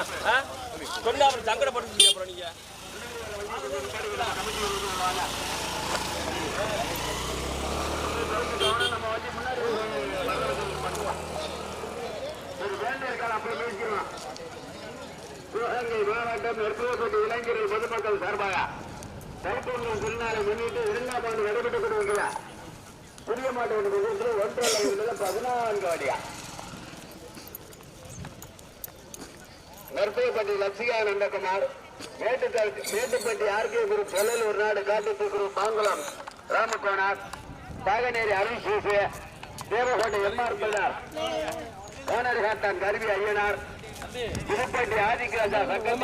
சொன்னா அப்புறம் சங்கடப்பட்டு அப்புறம் நீங்க. சிவகங்கை மாவட்டம் நெற்புறப்பட்டு இளைஞர்கள் பொதுமக்கள் சார்பாக தைப்பொங்கல் திருநாளை முன்னிட்டு இரண்டாம் ஆண்டு நடைபெற்றுக் கொண்டிருக்கிற புதிய மாட்டு நிகழ்ச்சியில் ஒன்றரை பதினான்கு அடியா நற்பைப்பட்டி லட்சிகா நந்தகுமார் மேட்டுக்கல் மேட்டுப்பட்டி ஆர்கே குரு பொல்லலூர் நாடு காட்டுக்கு குரு பாங்குளம் ராமகோனார் பாகநேரி அருள் சேசு தேவகோட்டை எம்ஆர் பிள்ளார் ஓனர் காத்தான் கருவி ஐயனார் திருப்பட்டி ஆதிக்கராஜா சங்கர்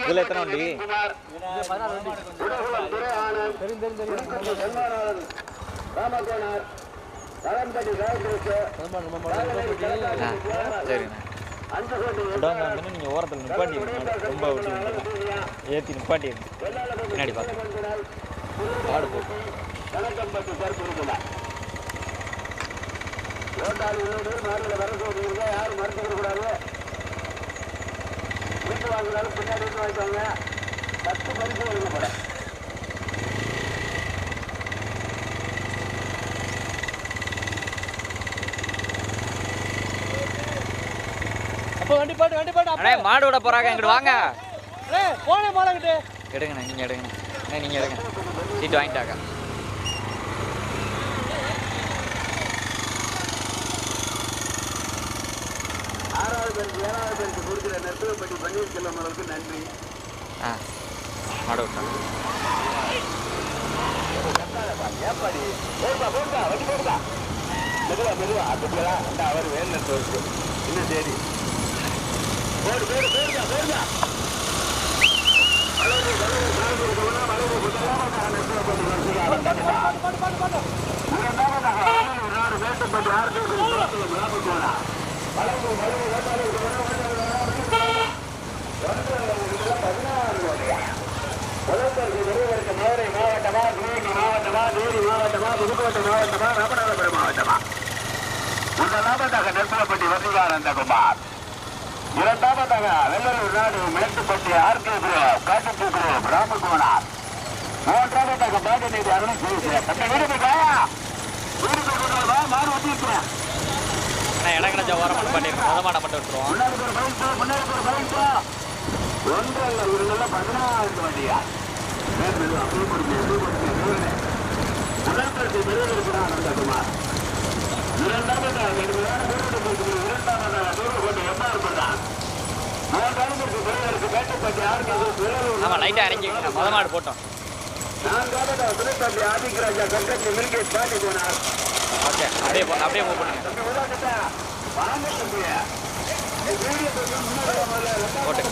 இதுல எத்தனை வண்டி? உடகுளம் துரை ஆனந்த் செல்வநாதன் ராமகோனார் தளம்பட்டி சரிண்ணா. விடாம இருந்தேன்னா நீங்கள் ஓரத்தில் நிப்பாட்டிடுங்க ரொம்ப விட்டு ஏற்றி நிப்பாட்டிடுங்க பின்னாடி பார்த்து ஆடு போட்டு கணக்கம்பட்டு கருப்பு ஓட்டாளி உள்ளது மாடுகளை வர சொல்றீங்க யாரும் மறுத்துக்க கூடாது வீட்டு வாங்கினாலும் பின்னாடி இருந்து வாங்கிக்கோங்க பத்து பரிசு வருங்க போல அப்போ வண்டி பாட்டு வண்டி பாட்டு அண்ணே மாடு விட போகிறாங்க இங்கிட்டு வாங்க. அப்பே. போனே மாலங்கிட்டு எடுங்கண்ணே நீங்கள் எடுங்கண்ணே அண்ணே நீங்கள் எடுங்க. சீட்டு வாங்கிட்டாக்கா. ஆறாவது பரிசு ஏழாவது பரிசு கொடுக்கிற நெருப்பப்பட்டி பன்னீர்செல்வம் அவர்களுக்கு நன்றி. ஆ மாடு ஏப்பாடி போடுதா போடுதா வண்டி போடுதா மெதுவா மெதுவா. அதுக்குள்ளா அந்த அவர் இருக்கு. இன்னும் சரி மாவட்டமா சிவகங்கை மாவட்டமா தேனி மாவட்டமா புதுக்கோட்டை மாவட்டமா குமார் மாவட்டமா முதலாவதாக நெருப்பப்பட்டி வசீகானந்தகுமார் இரண்டாவதாக வெள்ளலூர் நாடு மேட்டுப்பட்டி ஆர்கே ராமகுமார் மூன்றாவதாக போய்க்கா வீடு போய் வா மாறு வச்சிருக்கிறேன் அண்ணா எனக்கு முத மாடை மட்டும் விட்டுருவோம். முன்னாடி ஒரு பைக் முன்னாடி ஒரு பைக் ஒன்று அல்ல இவங்கள பதினாறு வண்டியா? முதல்வருக்கு பெருவதற்குதான் நந்தகுமார் இரண்டாவதாக இரண்டாவதாக தூரக்கோட்டை எம்ஆர் பண்ணார் மூன்றாவதற்கு முத மாடு போட்டோம். ஓகே அப்படியே போ அப்படியே மூவ் பண்ணுங்க. போட்டு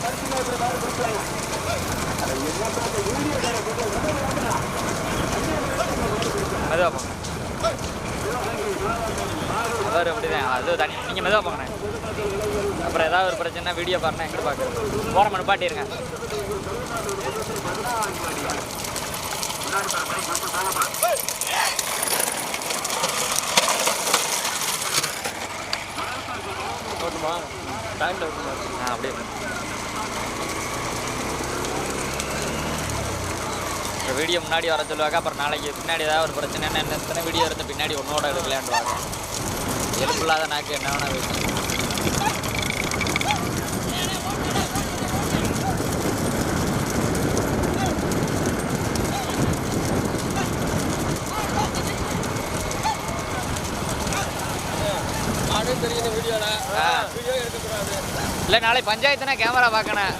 போங்க. அப்படிதான். அது தனி நீங்கள் மெதுவாக போங்கண்ணே. அப்புறம் ஏதாவது ஒரு பிரச்சனை வீடியோ பாருண்ணா எங்கிட்ட பார்க்குறது ஓரமாக நிப்பாட்டிடுங்க ஓட்டுமா? டைம்ல ஓட்டுமா ஆ அப்படியே வீடியோ முன்னாடி வர சொல்லுவாங்க அப்புறம் நாளைக்கு பின்னாடி ஏதாவது ஒரு பிரச்சனை என்ன எத்தனை வீடியோ இருந்து பின்னாடி ஒன்னோட எடுக்கலான்டுவாங்க எலும்பு இல்லாத நாக்கு என்ன வேணா பேசும் இல்லை நாளை பஞ்சாயத்துனா கேமரா பார்க்கணும்.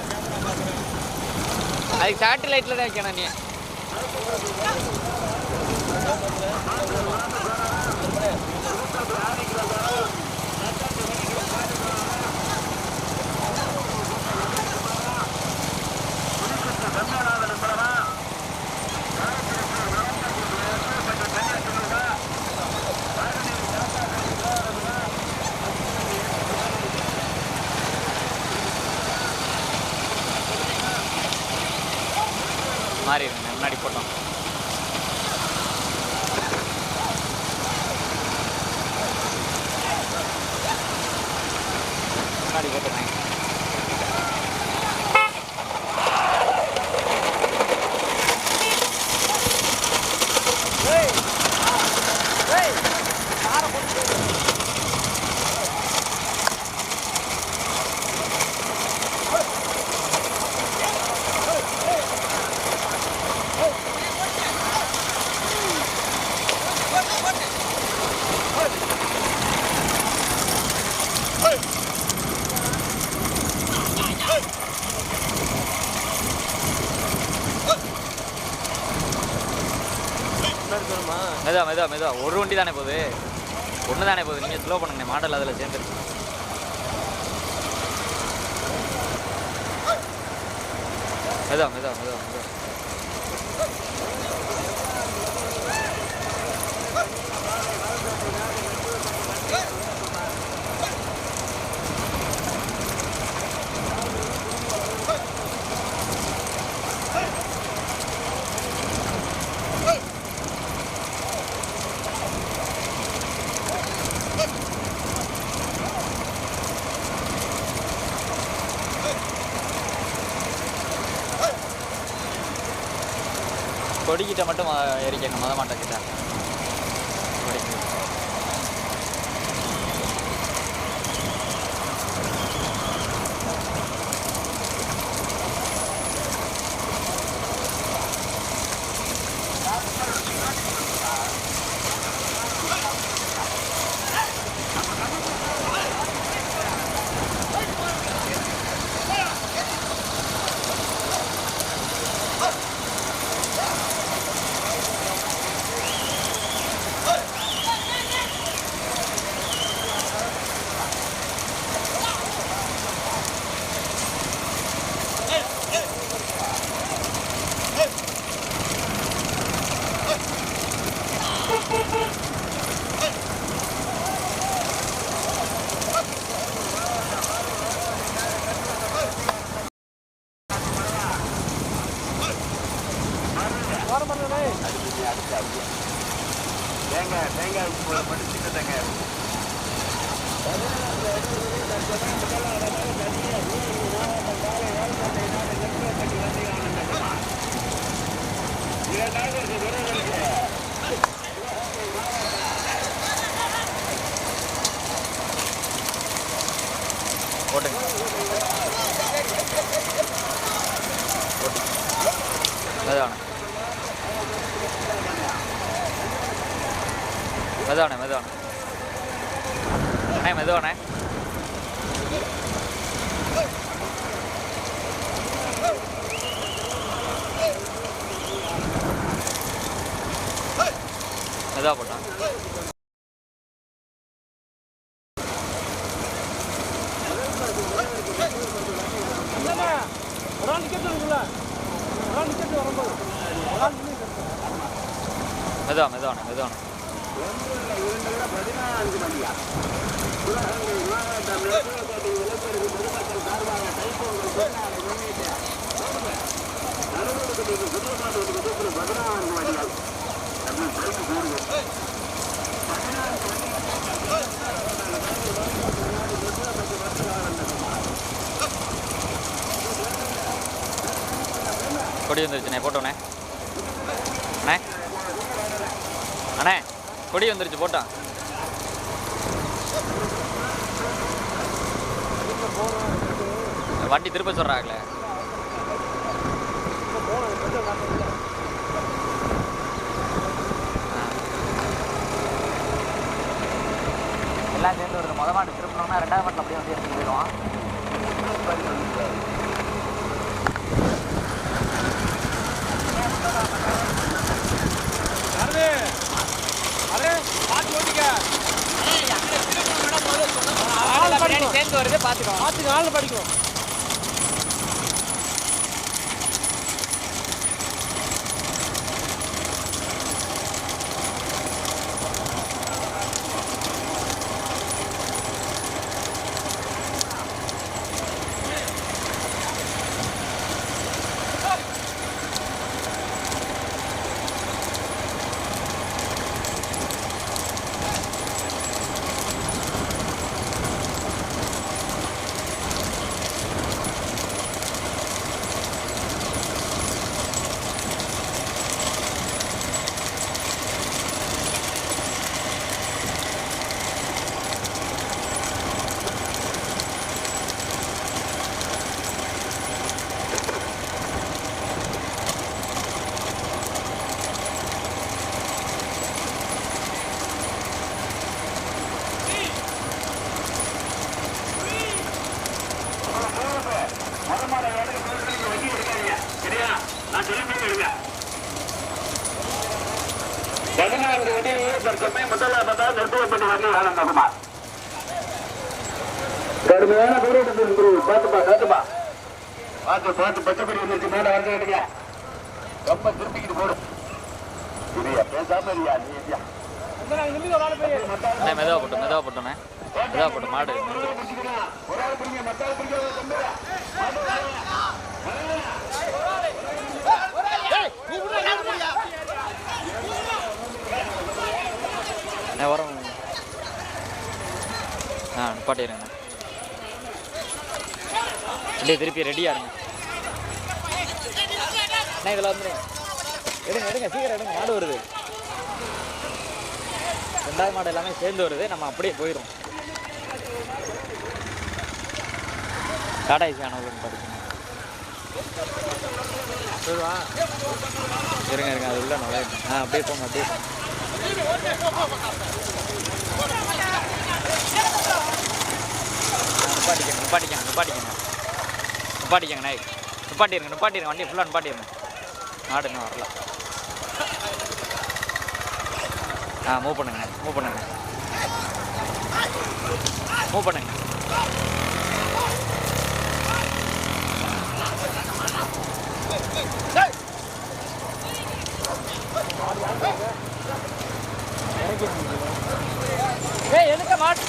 அதுக்கு சேட்டலைட்டில் தான் வைக்கணும் நீ. மாறி இருங்க முன்னாடி போட்டோம் முன்னாடி போட்டோம் மெதுவா மெதுவா மெதுவா. ஒரு வண்டி தானே போகுது? ஒன்று தானே போகுது. நீங்கள் ஸ்லோ பண்ணுங்க. மாடல் அதில் சேர்ந்துருக்கு மெதுவா மெதுவா மெதுவா மெதுவா. கொடிக்கிட்ட மட்டும் இறக்கணும் மொதல் மாட்டை கிட்ட. போட்டுங்க போட்டு மெதுவான மெதுவானே மெதுவானே அண்ணே மெதுவானே மெதுவா போட்டான் இல்லைண்ணே ஒரு ஆள் நிற்கிறது இருக்குல்ல ஒரு ஆள் நிற்கிறது வரும்போது ஒரு ஆள் நின்று மெதுவா மெதுவானே மெதுவானே பதினான்கு மணியா மாவட்டம் பொதுமக்கள் சார்பாக தைப்பொங்கல் முன்னிட்டு சுற்றுலாத்துக்கு பதினான்கு மணியால் அப்படின்னு கூறுவோம் கொடி வந்துருச்சுண்ணே போட்டோண்ணே. அண்ணே. அண்ணே கொடி வந்துருச்சு போட்டான் வண்டி திருப்ப சொல்கிறாங்களே எல்லாம் சேர்ந்து வருது மொதல் மாட்டு திருப்பினோம்னா ரெண்டாவது மாட்டில் அப்படியே வந்து எடுத்துட்டு போயிடுவான். சேர்ந்து வருது பார்த்துக்கோ பார்த்துக்க ஆள் படிக்கும் பதினான்கு வண்டியில் தற்சமய முதலாவதாக நிறுத்துவப்பட்டு வந்து ஆனந்தகுமார் கடுமையான போராட்டத்தில் குரு பார்த்துப்பா பார்த்துப்பா. பார்த்து பார்த்து பச்சைப்படி வந்துருச்சு மேல வந்து எடுங்க ரொம்ப திருப்பிக்கிட்டு போடும் இல்லையா பேசாம இல்லையா நீ இல்லையா அண்ணே மெதுவாக போட்டோம் மெதுவாக போட்டோம் மாடு. ஒரு ஆள் பிடிங்க மத்த ஆள் அண்ணே வரோம் ஆ நிப்பாட்டிடுங்கண்ணே அப்படியே திருப்பி ரெடியாக இருங்க. அண்ணே இதில் வந்துடுங்க எடுங்க எடுங்க சீக்கிரம் எடுங்க. மாடு வருது. ரெண்டாவது மாடு எல்லாமே சேர்ந்து வருது. நம்ம அப்படியே போயிடும் டாடா ஏசி ஆனவர்கள் படிக்கணும் இருங்க இருங்க அது உள்ள நுழையணும் ஆ அப்படியே போங்க அப்படியே போங்க. நிப்பாட்டிக்கங்க நிப்பாட்டிக்கங்க நிப்பாட்டிக்கங்க. நாய். நிப்பாட்டிருங்க நிப்பாட்டிருங்க. வண்டியை ஃபுல்லாக நிப்பாட்டிருங்க. மாடு இன்னும் வரல ஆ மூவ் பண்ணுங்க மூவ் பண்ணுங்க. மூவ் பண்ணுங்க. ஏய் எதுக்கு மாட்டு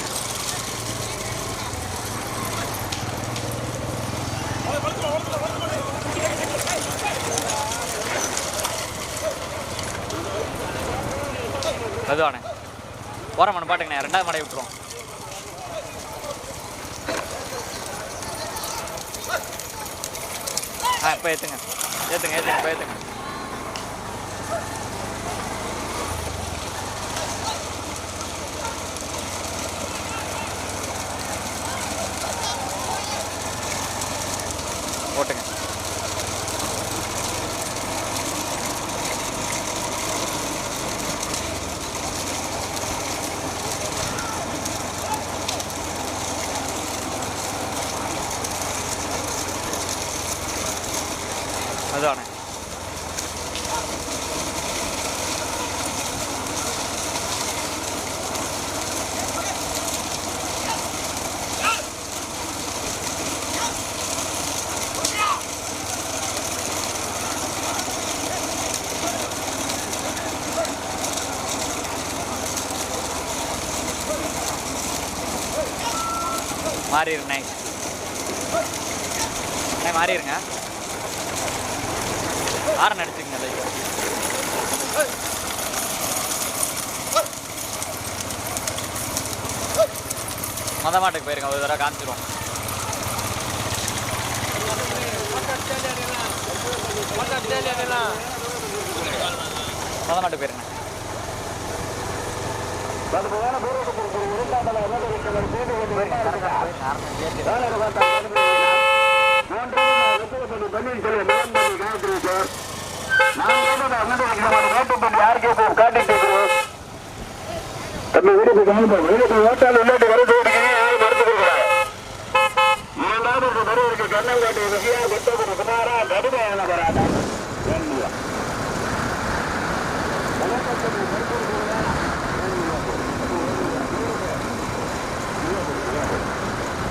மெதுவானே. போகிற மணி பாட்டுங்கண்ணே ரெண்டாவது மாடை விட்டுருவோம். ஆ இப்போ ஏற்றுங்க ஏற்றுங்க ஏற்றுங்க இப்போ ஏற்றுங்க மொத மாட்டுக்கு போயிருங்க ஒரு தடவை காமிச்சிருவோம். மொத மாட்டுக்கு போயிருங்க யாருக்கு காட்டிட்டு இரண்டாவது அமர்ந்திருக்கிறவர் செய்து கொண்டு வருகிறார்கள் தம்பி வீட்டுக்கு வீட்டுக்கு ஓட்டால் உள்ளாட்டு வருது இரண்டாவது வருவதற்கு கண்ணங்காட்டு விஜயா கொத்தகுரு குமாரா கடுமையான போராட்டம்.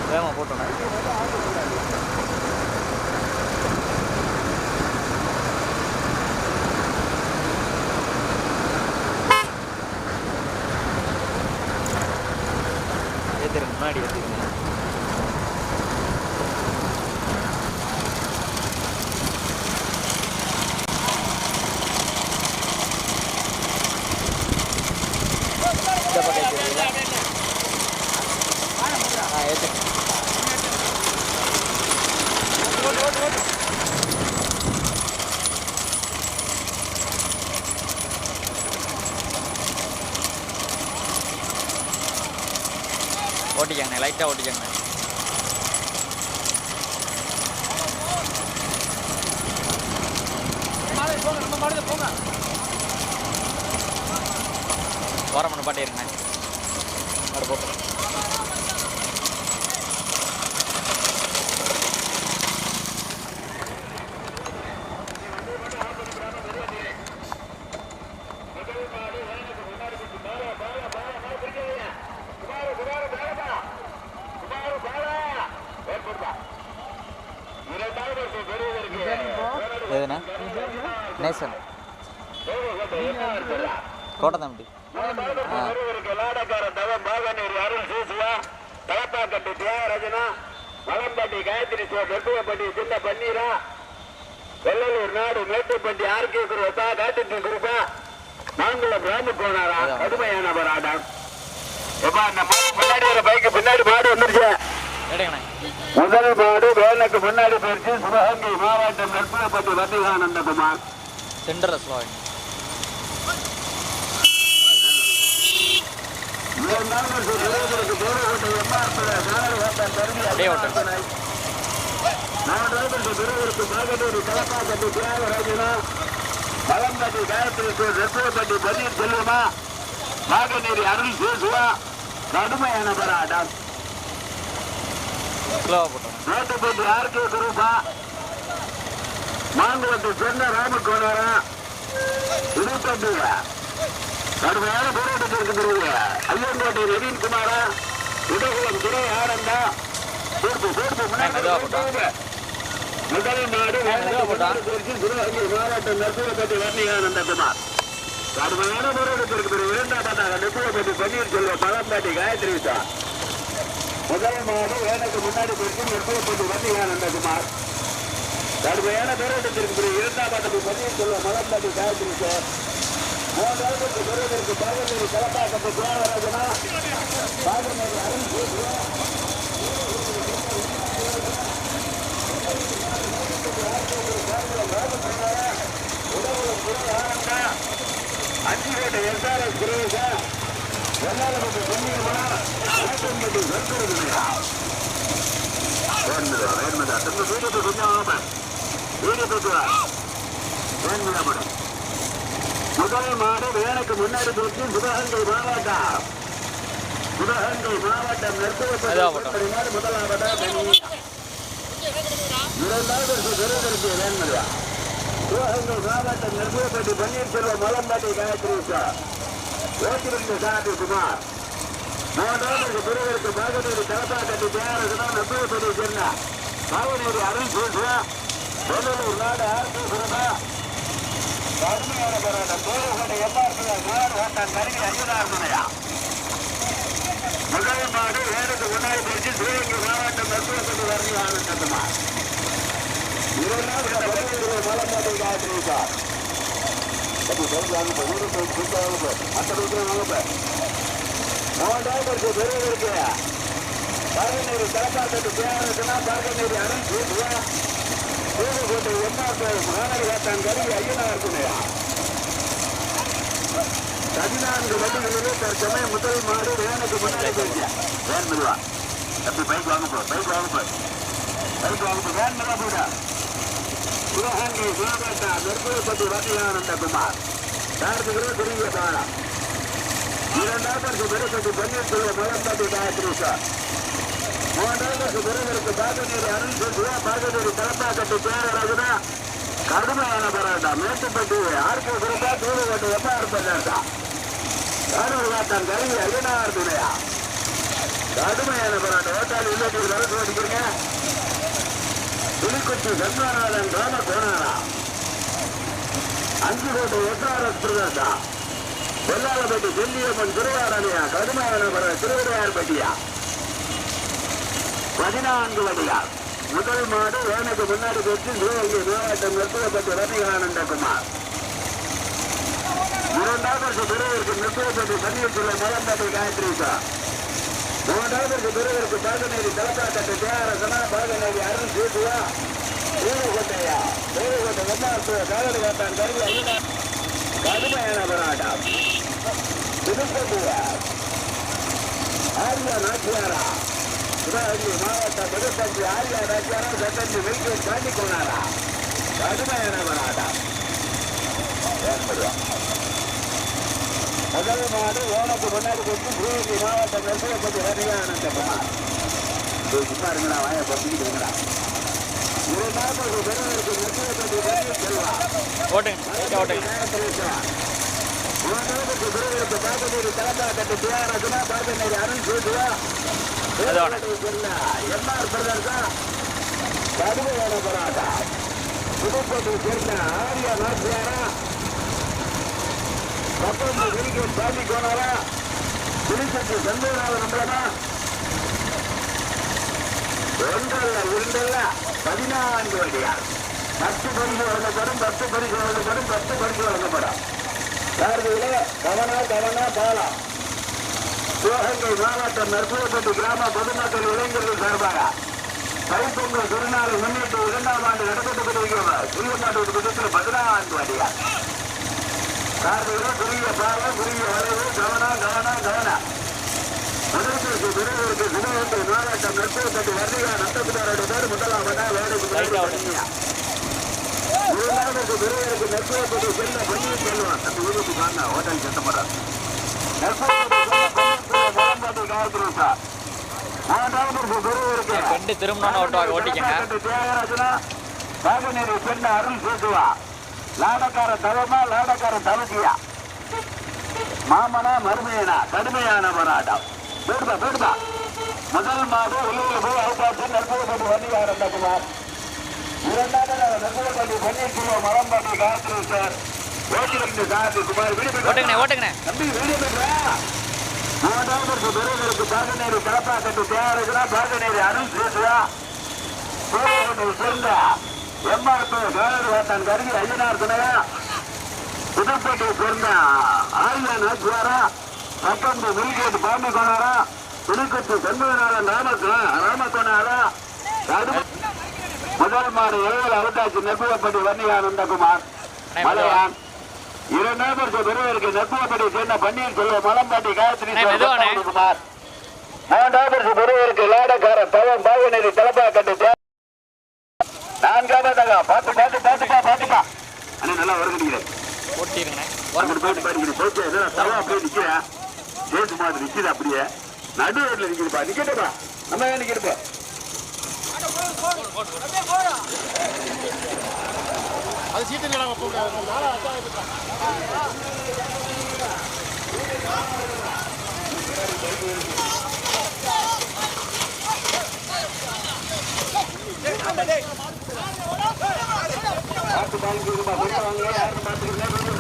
வேகமாக முன்னாடி எடுத்துக்கணும் ஓட்டிக்கங்கண்ணே லைட்டாக ஓட்டிக்கங்கண்ணே போங்க நம்ம மாடுல போங்க ஓரமண்ணு பாட்டிருங்கண்ணே அது போட்டு லாடக்கார தவம் பாகனூர் அருள் சூசுவா தலப்பாக்கட்டு தியாகராஜனா மலம்பட்டி காயத்ரி சோ வெட்டுவப்பட்டி சின்ன பன்னீரா வெள்ளலூர் நாடு மேட்டுப்பட்டி ஆர்கே குருவத்தா காட்டுக்கு குருப்பா மாங்குளம் ராமு போனாரா கடுமையான போராட்டம். எப்பா மாடு முன்னாடி ஒரு பைக்கு பின்னாடி மாடு வந்துருச்சு. முதல் மாடு வேனுக்கு முன்னாடி போயிடுச்சு சிவகங்கை மாவட்டம் நெற்புறப்பட்டி வந்திகானந்தகுமார். சென்டர் ஸ்லோவிங் அப்படியே ஓட்டு மலம்பட்டி காயத்ரி ரத்னப்பட்டி பன்னீர் செல்வமா நாகநேரி அருள் சேசுவா கடுமையான போராட்டம் ஸ்லோவாக ஆர்கே குரூப்பா மாங்குளத்து சென்ன ராமகோணரா இருபத்தெட்டு கடுமையான போராட்டத்தில் இருக்கிறது ஐயங்கோட்டை நவீன்குமாரா உடகுளம் துணை ஆனந்தா. மெதுவா போட்டா. முதல் நாடு மாவட்டம் நெற்புறப்பட்டி வர்ணிகானந்தகுமார் கடுமையான போராட்டத்திற்கு பிறகு இரண்டாவதாக நெற்புறப்பட்டி பன்னீர்செல்வம் பழம்பாட்டி காயத்ரி விசா முதல் மாடு வேலைக்கு முன்னாடி போயிட்டு நெற்புறப்பட்டி வர்ணிகானந்தகுமார் கடுமையான போராட்டத்திற்கு பிறகு இரண்டாம் பதிவு சொல்ல மலர்ந்தாடி காயத்ரி சார். மூன்றாவது பெறுவதற்கு பாகநேரி கலப்பாக்கத்தை தியாகராஜனா பாகநேரி அருண் சேதுவா அஞ்சுகோட்டை எஸ்ஆர்எஸ் சுரேஷா வெள்ளாளப்பட்டு பொன்னியமா ஆட்டம்பட்டி சர்க்கரையா வேணுதா வேணுதா தங்க வீடுக்கு கொஞ்சம் ஆமா வீடு போட்டுவா வேணுதா மேடம் முதல் மாடு வேலைக்கு முன்னாடி போச்சு சிவகங்கை மாவட்டம் சிவகங்கை மாவட்டம் மெதுவா போட்டோம். நெற்புறப்பட்டி மாடு முதலாவதா தனி இரண்டாவது விருதுக்கு வேணுதா சிவகங்கை மாவட்டம் நெற்புறப்பட்டி பன்னீர்செல்வம் மலம்பாட்டி காயத்ரி சார் ஓட்டிருந்த சாதி குமார். மூன்றாவது பிரிவிற்கு பாகநேரி தலப்பாக்கட்டி தயாரசனா நெற்புறப்பட்டி சென்னா பாகநேரி அருள் பேசுவா வெள்ளலூர் நாடு ஆர்த்தி சுரதா கடுமையான போராட்டம் தோழகோட்டை எம்ஆர்பிஆர் மாடு ஓட்டான் கருவி ஐயனார்மனையா முதல் மாடு வேறுக்கு முன்னாடி பிடிச்சு சிவகங்கை மாவட்டம் நெற்புறப்பட்டி வரணும் ஆனந்தமா இரண்டாவது பதினேழு மலம்பாட்டை காயத்ரி சார் அப்படி சொல்றாங்க இப்ப ஊருக்கு போய் கூட்டா வாங்க அந்த வீட்டுல வாங்க மூன்றாவது பெருவதற்கு பாகநேரி தலப்பாக்கத்து தேவரசனா பாகநேரி அருண் சூரியகோட்டை எம்ஆர் மாநகர காட்டான் கருவி ஐயனார் துணையா பதினான்கு வண்டிகளிலே தற்சமயம் முதல் மாடு வேனுக்கு முன்னாடி போயிடுச்சு. வேன் மெதுவா. அப்படி பைக் வாங்க போ பைக் வாங்க போ. பைக் வாங்க போ வேன் மெதுவா போயிடா. சிவகங்கை மாவட்டம் நெற்புறப்பட்டி வண்டியானந்த குமார். கார்த்திகரோ பெரிய பாலம். இரண்டாவது பெருசத்து பன்னீர்செல்வம் மலம்பாட்டி காயத்ரி சார் மூன்றாவது பெருவருக்கு பாகநேரி அருண் சுற்றுவா பாகநேரி தலப்பாக்கட்டு பேரராஜனா கடுமையான போராட்டம். மேட்டுப்பட்டி ஆர்கே குருப்பா தூதுக்கோட்டை எம்ஆர் பஞ்சாயத்தா கரூர் காட்டம் கருவி ஐயனார் துணையா. கடுமையான போராட்டம். ஓட்டாளி உள்ளூர் வரசு ஓடிக்கிறீங்க புலிக்குச்சி சண்முகநாதன் ராம கோணாரா. அஞ்சு கோட்டை எஸ்ஆர்எஸ் பிரதாசா வெள்ளாளப்பட்டி செல்லியம்மன் திருவாரணியா. கடுமையான போராட்டம். திருவிடையார்பட்டியா. பதினான்கு வடிகால் முதல் மாடு வேனுக்கு முன்னாடி பெற்று சிவகங்கை மாவட்டம் நிறுத்தப்பட்டு ரவிகானந்தகுமார் இரண்டாவது பிறவிற்கு நிறுத்தப்பட்டு பன்னீர்செல்வம் மலம்பட்டி காயத்ரி சார் மூன்றாவது பிறவிற்கு பாகநேரி தலப்பாக்கட்டு தேரசனா பாகநேரி அருண் சேதுவா தேவகோட்டையா தேவகோட்டை வெள்ளாசுவ காவடி காத்தான் கருவி ஐயா கடுமையான போராட்டம். புதுக்கோட்டையா? ஆரியா நாச்சியாரா? மாவட்ட புதுப்பட்டி ஆரியா நாச்சியாரா சட்டஞ்சி வைத்து தாண்டி கொண்டாரா கடுமையான போராட்டம் ஏற்படுவா முதல் மாடு ஓனக்கு முன்னாடி கொடுத்து சிவகங்கை மாவட்டம் நெல்லையப்பட்டி ரவியானந்தகுமார் சும்மா இருங்கடா வாய பத்திக்கிட்டு இரண்டாவது பெருவருக்கு நெல்லையப்பட்டி ரவி செல்வா ஓட்டுங்க. லைட்டாக ஓட்டுங்க. மூன்றாவது பெருவருக்கு பாகநேரி தலப்பாக்கட்டு தியாகராஜனா பாகநேரி அருண் சேதுவா மெதுவான கடுமையான போராட்டம் புதுக்கோட்டை சேர்ந்த ஆரியா நாச்சியாரா பத்தொன்பது விரிக்கு சாமி கோனாரா திருச்செட்டு சந்தேகால நம்பலமா ஒன்றல்ல இரண்டல்ல பதினான்கு வண்டியார் பத்து பரிசு வழங்கப்படும் பத்து பரிசு வழங்கப்படும் பத்து பரிசு வழங்கப்படும் யாருக்குள்ள கவனா கவனா பாலா சிவகங்கை மாவட்டம் நற்புறப்பட்டு கிராம பொதுமக்கள் இளைஞர்கள் சார்பாக தைப்பொங்கல் திருநாள் முன்னிட்டு இரண்டாம் ஆண்டு நடத்தப்பட்டு கொண்டிருக்கிறது. புரியமாட்டு விதத்தில் பதினான்கு வண்டியார் கார்த்திகளை குறுகிய பாலம் குறுகிய வளைவு கவனா கவனா கவனா. முதலுக்கு விருதுக்கு சிவகங்கை மாவட்டம் நற்புறப்பட்டு வர்ணிகா நந்தகுமாரோட பேர் முதலாம் முதலாவதா வேலைக்கு Right out. இரண்டாவதுக்கு விருதுக்கு செல்ல பள்ளியில் செல்வான் அந்த ஊருக்கு வாங்க ஹோட்டல் சத்தப்படுறார் நற்புறப்பட்டு பெண்டு திரும்பணும்னு ஓட்டுவாங்க ஓட்டிக்கங்க. பாகநேரி பெண்ண அருள் சேதுவா. லாடக்கார தவமா லாடக்கார தவசியா. மாமனா மருமையனா கடுமையான போராட்டம். போடுதா போடுதா முதல் மாதம் உள்ளூர் போய் அவுட்டாச்சு நற்புறப்பட்டு வண்டி ஆரம்பிக்குமார் இரண்டாவது நற்புறப்பட்டு பன்னீர்செல்வம் மலம்பாட்டி காயத்ரி சார் ஓட்டிலிருந்து சாரதி குமார் விடுபட்டு ஓட்டுங்கண்ணே ஓட்டுங்கண்ணே. தம்பி வீடியோ மூன்றாவது பெருவருக்கு பாகநேரி கலப்பாக்கட்டு தேவையா பாகநேரி அருள் சூரியனை சேர்ந்த எம்ஆர்பி வேலூர் கருகி ஐயனார் துணையா? புதுப்பேட்டை சேர்ந்த ஆரியன் ஆச்சுவாரா பத்தொன்பது மில்கேட் பாம்பி கோனாரா புதுக்கட்டு செண்பகநாதன் ராம ராமகோனாரா முதல் மாடு ஏழு அவதாச்சு நெப்புவப்பட்டி வன்னியானந்தகுமார். மலையான். இரண்டாம் வருஷம் பெருவருக்கு நெப்புவப்பட்டி சேர்ந்த பன்னீர் செல்வம் மலம்பாட்டி காயத்ரி. குமார். மூன்றாம் வருஷம் பெருவருக்கு லாடக்கார தவம் பாகநேரி தலப்பாக்கட்டு தே- நான்காவதாக பார்த்து பார்த்து பார்த்துப்பா பார்த்துப்பா அண்ணா நல்லா வருகிறீங்க அங்கிட்டு போயிட்டு என்னடா தவா அப்படியே நிக்கிறேன் சேத்து மாதிரி நிக்குது அப்படியே. நடு ரோட்ல நிக்குதுப்பா. நிக்கட்டுப்பா. நம்ம நிக்கிறப்பா அது சீட்டு இல்லைடா போக பார்த்து பாருங்க பார்த்து வாங்க. யாரும் பார்த்துக்கிறேன் கொஞ்சம்